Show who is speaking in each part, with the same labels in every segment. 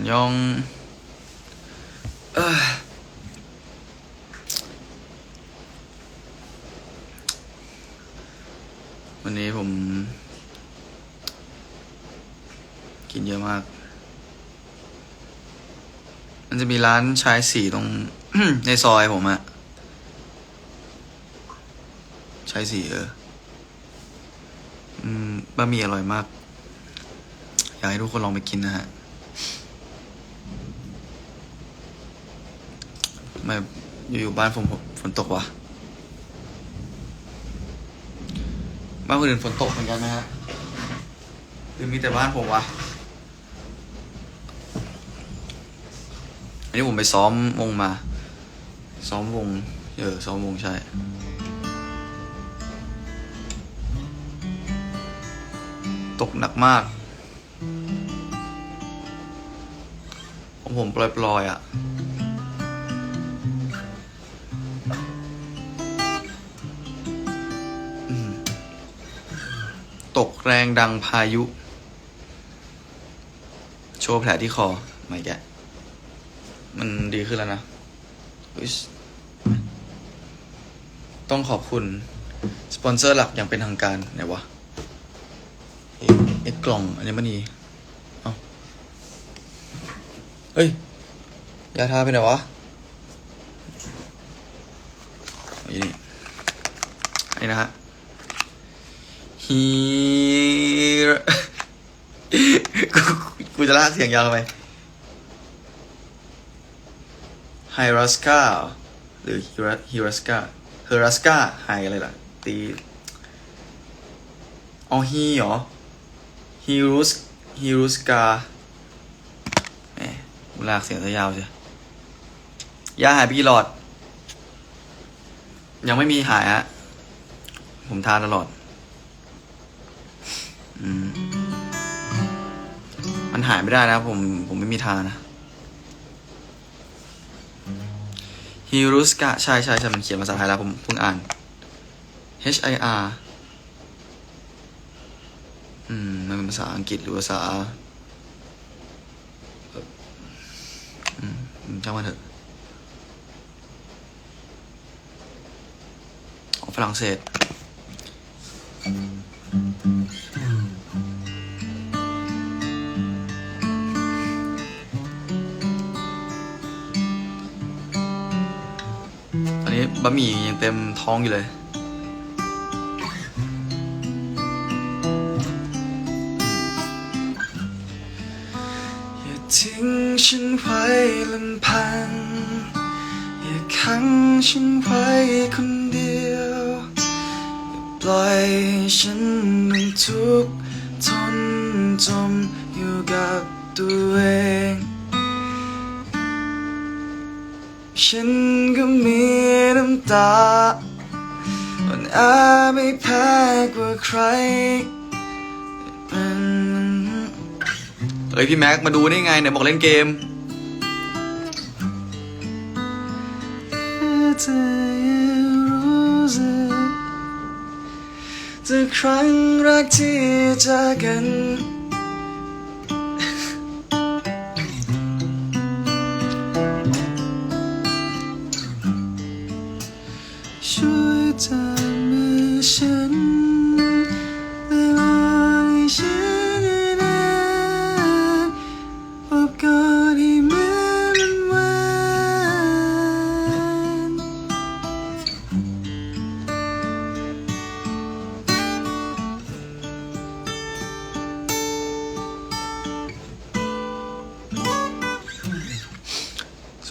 Speaker 1: นยองวันนี้ผม กินเยอะมาก มันจะมีร้านชายสีตรง ในซอยผมอะชายสีเออ อืมบะหมี่อร่อยมาก อยากให้ทุกคนลองไปกินนะฮะทำ ไมาอยู่ๆบ้านผมฝนตกวะบ้านคนอื่นฝนตกเหมือนกันไหมฮะหรือมีแต่บ้านผมวะอันนี้ผมไปซ้อมวงมา ซ้อมวง เออ ซ้อมวงใช่ตกหนักมาก ของผมปล่อยๆอะ ตกแรงดังพายุ โชว์แผลที่คอไม่แกมันดีขึ้นแล้วนะต้องขอบคุณ สปอนเซอร์หลักอย่างเป็นทางการไหนวะเอ็กกล่องอันนี้มันนีเอ้าเฮ้ย ยาทาไปไหนวะนี่อันนี้นะฮะ ฮีกูกูจะลากเสียงยาวทำไมไฮรัสกาหรือฮิรัฮิรัสกาเฮรัสกาไฮอะไรล่ะ ตีเอ๋อฮีเหรอฮิรุสฮิรุสกาแหมกูลากเสียงซะยาวใช่ยาหายไปกี่หลอด ยังไม่มีหายฮะ ผมทานตลอด มันหายไม่ได้นะผมผมไม่มีทานนะฮิรุสกาใช่ใช่ใช่มันเขียนภาษาไทยแล้วผมเพิ่งอ่าน H I R อืม มันเป็นภาษาอังกฤษหรือภาษาอืมอืมช่างมันเถอะของฝรั่งเศส บะหมี่ยังเต็มท้องอยู่เลยอย่าทิ้งฉันไว้ลำพัง อย่าขังฉันไว้คนเดียวอย่าปล่อยฉันต้องทุกข์ทนจมอยู่กับตัวเองฉันก็มีำตาอ่อนอาไม่แพ้กว่าใครเอ้ยพี่แม็กมาดูได้ไงเนี่ยบอกเล่นเกมจากครั้งแรกที่เจอกัน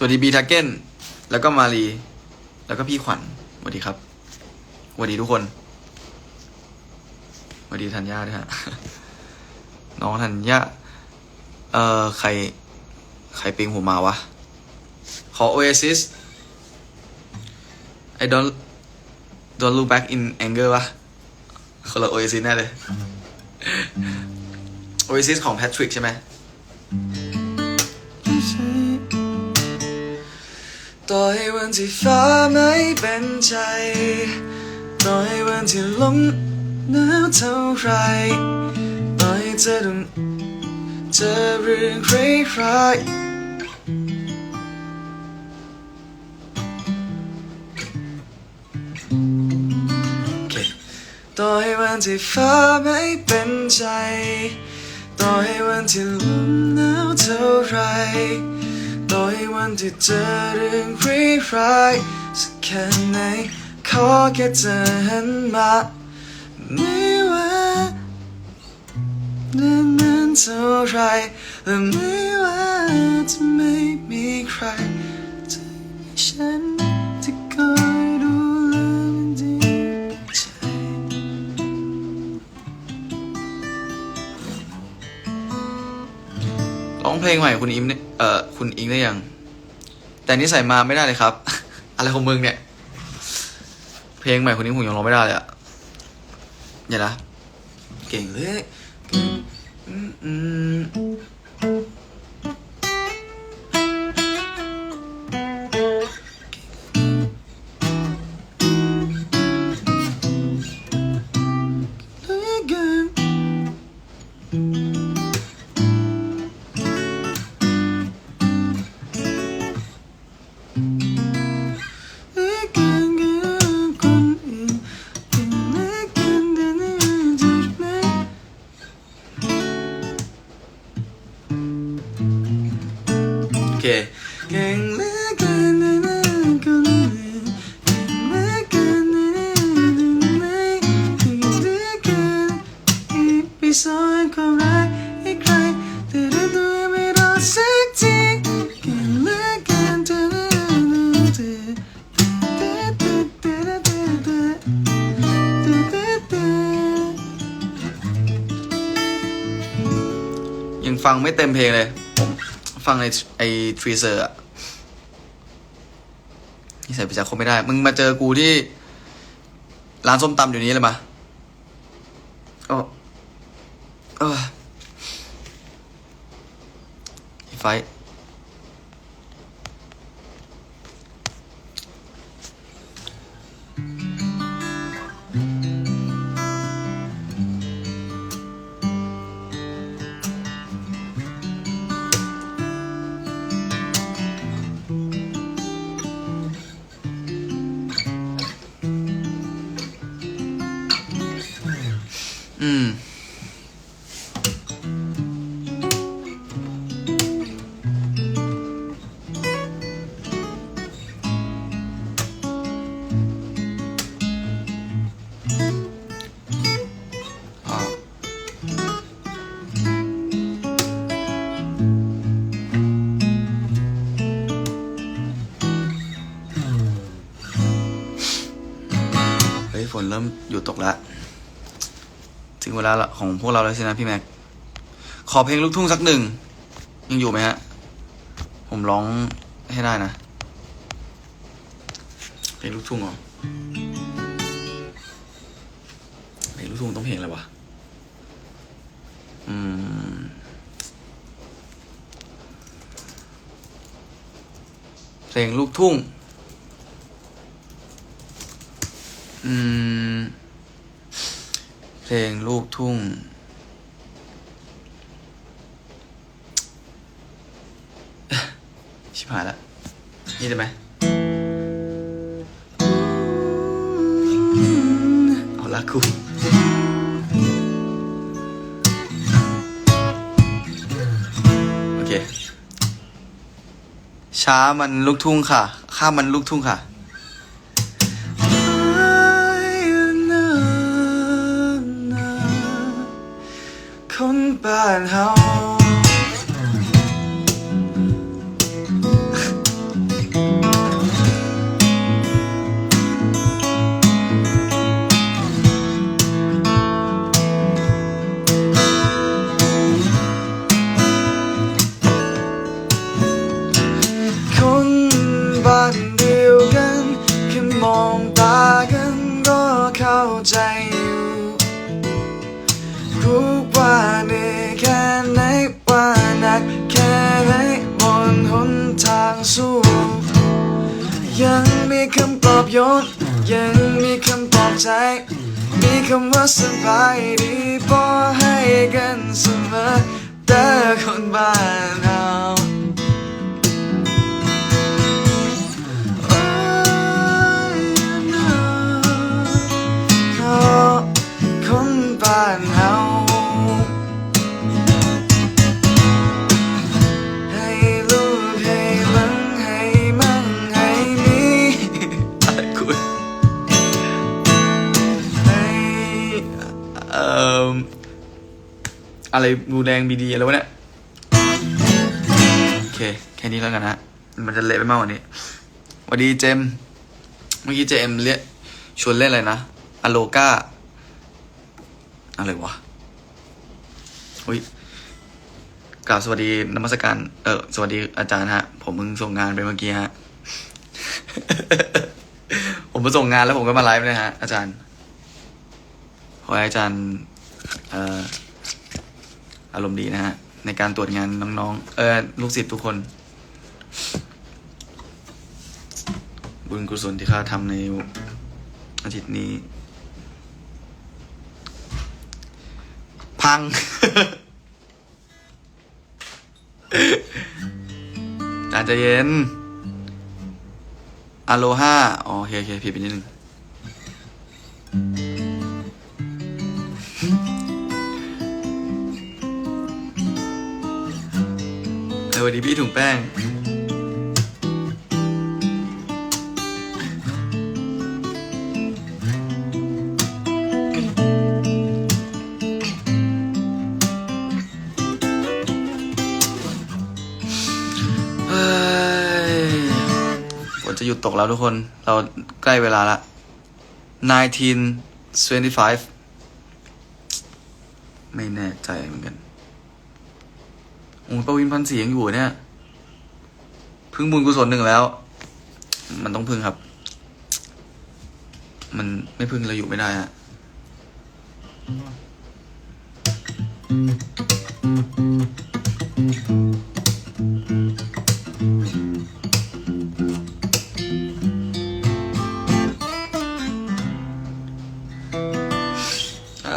Speaker 1: วัสดีบีทาเก้นแล้วก็มารีแล้วก็พี่ขวัญสวัสดีครับสวัสดีทุกคนสวัสดีธัญญาด้วยฮะน้องธัญญาเอ่อใคร ใครปิงผมมาวะ ขอ Oasis I don't don't look back in anger วะคนละ Oasis แน่เลย Oasis ของ Patrick ใช่ไหม ต่อให้วันที่ฟ้าไม่เป็นใจต่อให้วันที่ลมหนาวเท่าไรต่อให้เธอต้องเจอเรื่องร้ายต่อให้วันที่ฟ้าไม่เป็นใจ ต่อให้วันที่ลมหนาวเท่าไร ต่อให้วันที่เจอเรื่องร้ายๆสักแค่ไหนขอแค่เธอหันมาไม่ว่าเดินนานเท่าไรและไม่ว่าจะไม่มีใครจะมีฉัน เพลงใหม่คุณอิมเนี่ยเอ่อคุณอิงได้ยัง แต่นี่ใส่มาไม่ได้เลยครับ อะไรของมึงเนี่ย เพลงใหม่คุณอิงผมยังร้องไม่ได้เลยอะอย่านะเก่งเลย ม่เต็มเพลงเลย ผมฟังในไอทรีเซอร์อะนี่ใส่ไปจากคนไม่ได้ มึงมาเจอกูที่ ร้านส้มตำอยู่นี้เลยมาโอ้เออไฟ เริ่มหยุดตกแล้วถึงเวลาของพวกเราแล้วสินะพี่แม็ก ขอเพลงลูกทุ่งสักหนึ่ง ยังอยู่ไหมฮะ ผมร้องให้ได้นะ เพลงลูกทุ่งเหรอ เพลงลูกทุ่งต้องเพลงอะไรวะ อืม เพลงลูกทุ่ง อืม เพลงลูกทุ่ง ชิบหายละ นี่ได้ไหมเอาละกูโอเค ช้ามันลูกทุ่งค่ะ ข้ามมันลูกทุ่งค่ะ บ้า ดีพอให้กันเสมอแต่คนบ้านเรา อะไรบูแดงบีดีอะไรวะเนี่ย โอเค แค่นี้แล้วกันนะมันจะเละไปมากกว่านี้สวัสดีเจม เมื่อกี้เจมเรียกชวนเล่นอะไรนะอโลกาอะไรวะอุ้ยกราบสวัสดีนมัสการ เออสวัสดีอาจารย์ฮะ ผมเพิ่งส่งงานไปเมื่อกี้ฮะ ผมมาส่งงานแล้วผมก็มาไลฟ์เลยฮะ อาจารย์ขอให้อาจารย์ เอ่อ อารมณ์ดีนะฮะ ในการตรวจงานน้องๆ เออลูกศิษย์ทุกคน บุญกุศลที่ข้าทำในอาทิตย์นี้ พัง อาจารย์ใจเย็นอโลฮาอ๋อโอเคโอเคผิดไปนิดนึง วัสดีพี่ถุงแป้ง เฮ้ยฝนจะหยุดตกแล้วทุกคน เราใกล้เวลาละ1925 ไม่แน่ใจเหมือนกัน อ้ยประวินพันเสียงอยู่เนี่ย พึ่งบุญกุศลหนึ่งแล้ว มันต้องพึ่งครับ มันไม่พึ่งเราอยู่ไม่ได้ฮะเอ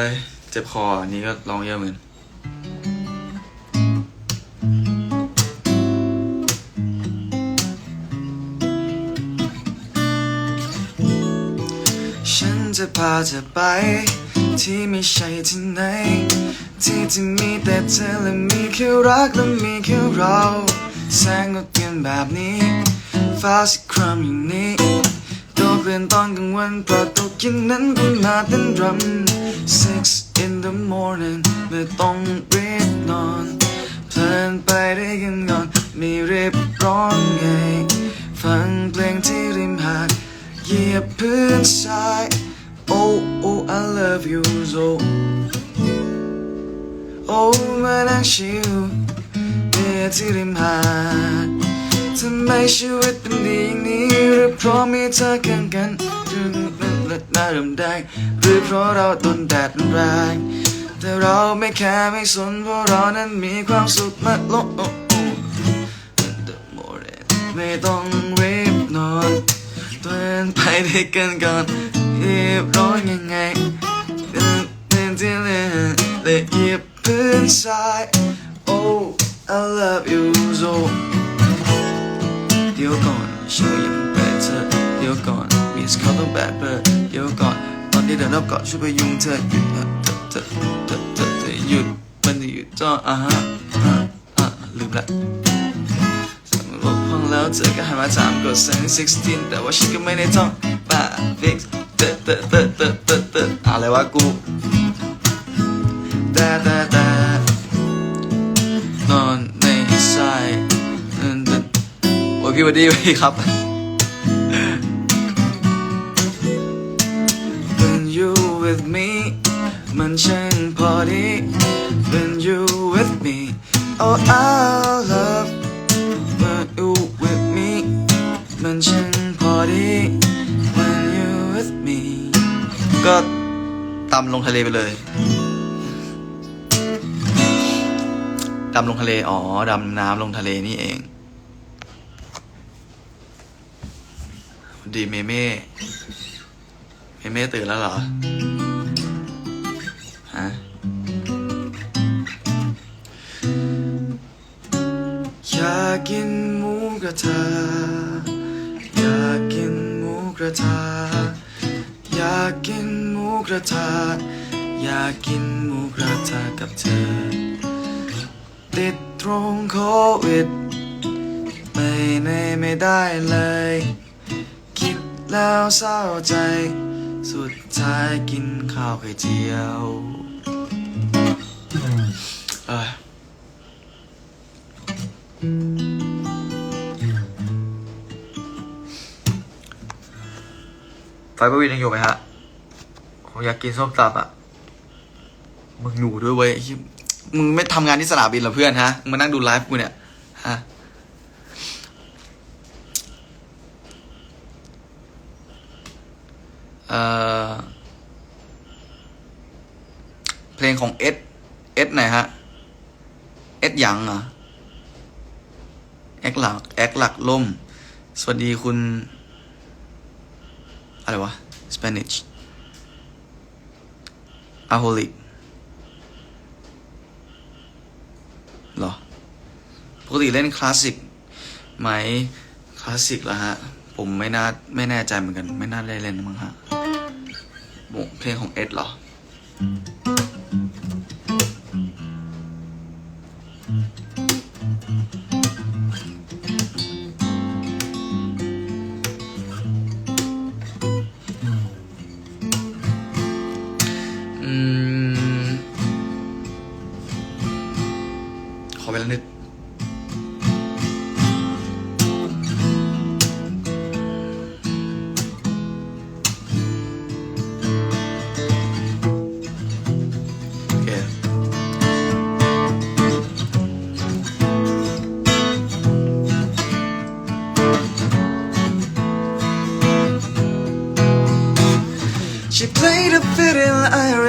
Speaker 1: อเจ็บคออันนี้ก็ร้องเยอะเหมือน จะพาเธอไป ที่ไม่ใช่ที่ไหน ที่ที่มีแต่เธอและมีแค่รักและมีแค่เรา แสงก็เปลี่ยนแบบนี้ฟ้าสีครามอย่างนี้โตเรียนตอนกลางวันเพราะตกเย็นนั้นก็มาเต้นรำ Six in the morning ไม่ต้องรีบนอนเพลินไปได้กันก่อนไม่รีบร้อนไง ฟังเพลงที่ริมหาดเหยียบพื้นทราย Oh oh I love you so Oh มานั่งชิวเบียร์ที่ริมหาดทำไมชีวิตเป็นดีอย่างนี้หรือเพราะมีเธอข้างกันหรือมันเลือดหน้าเริ่มแดงหรือเพราะเราโดนแดดแรงแต่เราไม่แคร์ไม่สนเพราะเรานั้นมีความสุขมากลง oh, oh. The morning ไม่ต้องรีบนอนเดินไปด้วยกันก่อน รีบร้อนยังไงเดินเดินที่เล่นและเยียบพื้นทราย Oh I love you so เดี๋ยวก่อนช่วยอย่าเพิ่งไปเธอเดี๋ยวก่อนมีสเขาต้องแบกเบอร์เดี๋ยวก่อนตอนที่เดินรอบเกาะช่วยไปยุงเธอหยุดเธอเธอเธอเธอเธอหยุดมันจะหยุดจ้ออะฮะอะอะลืมละสั่งลบห้องแล้วเธอก็หันมาถามกดสั่ง16 แต่ว่าฉันก็ไม่ได้ท่องบ้า fix เตะเตะเตะเตะเตะเตอะอะไรวะกูแต่แต่แต่นอนในสายโอ้ยพี่วันดีพี่ครับ When you with me มันช่างพอดี When you with me Oh I love ตำลงทะเลไปเลยดำลงทะเล อ๋อ ดำน้ำลงทะเลนี่เอง ดีเมเม่ เมเม่ตื่นแล้วเหรอ ฮะ อยากกินหมูกระทะ อยากกินหมูกระทะ อยากกิน กระทะอยากกินหมูกระทะกับเธอ ติดตรงโควิดไม่ในไม่ได้เลย คิดแล้วเศร้าใจ สุดท้ายกินข้าวไข่เจียวเอ้ยไฟประวินยังอยู่ไหมฮะ ผมอยากกินส้มตำอะ มึงอยู่ด้วยเว้ยมึงไม่ทำงานที่สนามบินเหรอเพื่อนฮะมึงมานั่งดูไลฟ์กูเนี่ย ฮะ เอ่อ เพลงของเอสเอสไหนฮะ เอสหยังอะแอคหลักแอคหลักล่ม สวัสดีคุณ อะไรวะ Spanish อาโฮลิกเหรอ ปกติเล่นคลาสสิกไหมคลาสสิกแล้วฮะ ผมไม่น่าไม่แน่ใจเหมือนกัน ไม่น่าได้เล่นมั้งฮะเพลงของเอ็ดเหรอ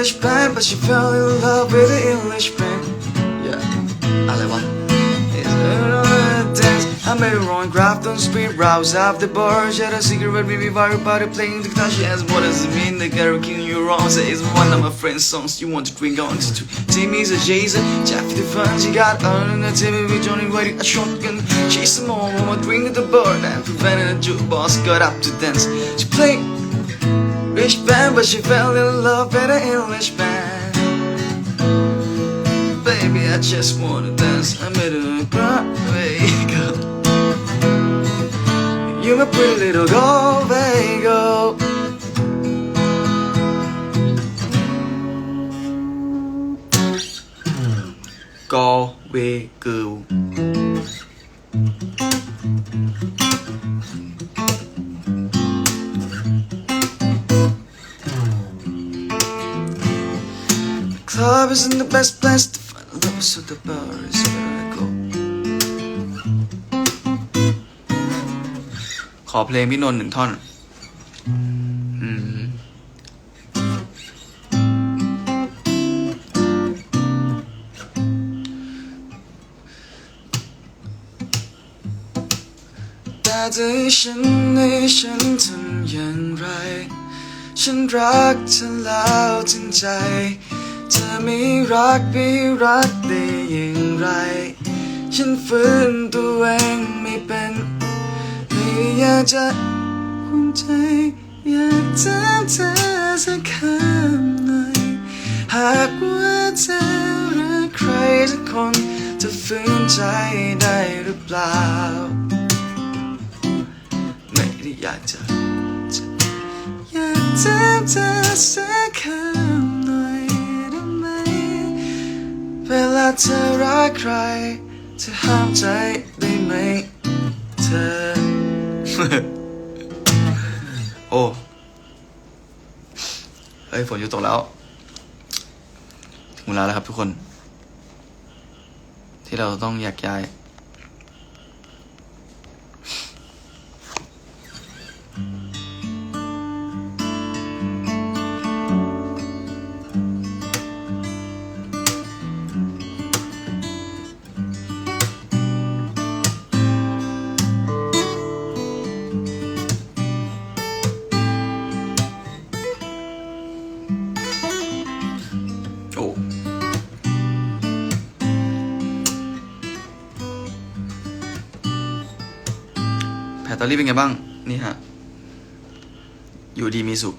Speaker 1: English band, but she fell in love with an English band. Yeah, I like one. I met her on Grafton Street, rouse up the bar. She had a cigarette, baby, fire Body playing the guitar She asked, what does it mean, the karaoke in your arms It's one of my friend's songs, you want to drink on to Timmy's a Jason, Jeff the fun She got on the TV with Johnny White, a shotgun. A more, one more drink at the bar. And prevented a jukebox, got up to dance. She played Rich band, but she fell in love with an English band. Baby, I just wanna dance. I made her cry, go. You're my pretty little Galway girl. Galway girl. อเพลงพี่นนท์หนึ่งท่อนอืมแต่จะให้ฉันให้ฉันทำอย่างไร ฉันรักเธอแล้วจริงใจ เธอไม่รักไม่รักได้อย่างไร ฉันฝืนตัวเอง อยากจะภูมิใจ อยากถามเธอสักคำหน่อยหากว่าเธอรักใครสักคนจะฝืนใจได้หรือเปล่า ไม่ได้อยากจะอยากถามเธอสักคำหน่อยได้ไหม เวลาเธอรักใคร เธอห้ามใจได้ไหม เธอ โอ้เฮ้ยฝนหยุดตกแล้วถึงเวลาแล้วครับทุกคน ที่เราต้องแยกย้าย ตอรี่เป็นไงบ้าง นี่ฮะ อยู่ดีมีสุข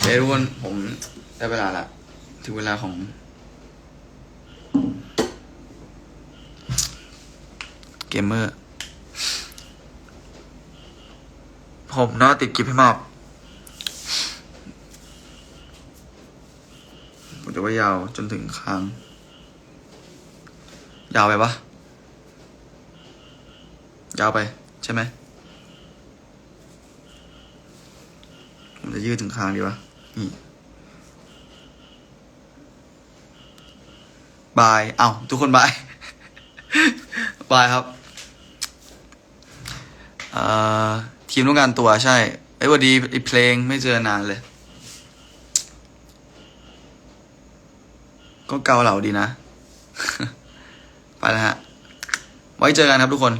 Speaker 1: เฮ้ยทุกคนผมได้เวลาละ ถึงเวลาของ เกมเมอร์ ผมน่าติดกิฟให้มากผมจะว่ายาวจนถึงค้าง ยาวไปปะยาวไป ใช่ไหมผมจะยืดถึงคางดีวะนี่บาย เอ้าทุกคนบาย บายครับเอ่อทีมต้องการตัวใช่ ไอ้วันดีไอ้เพลงไม่เจอนานเลย ก็เกาเหล่าดีนะ ไปแล้วฮะ ไว้เจอกันครับทุกคน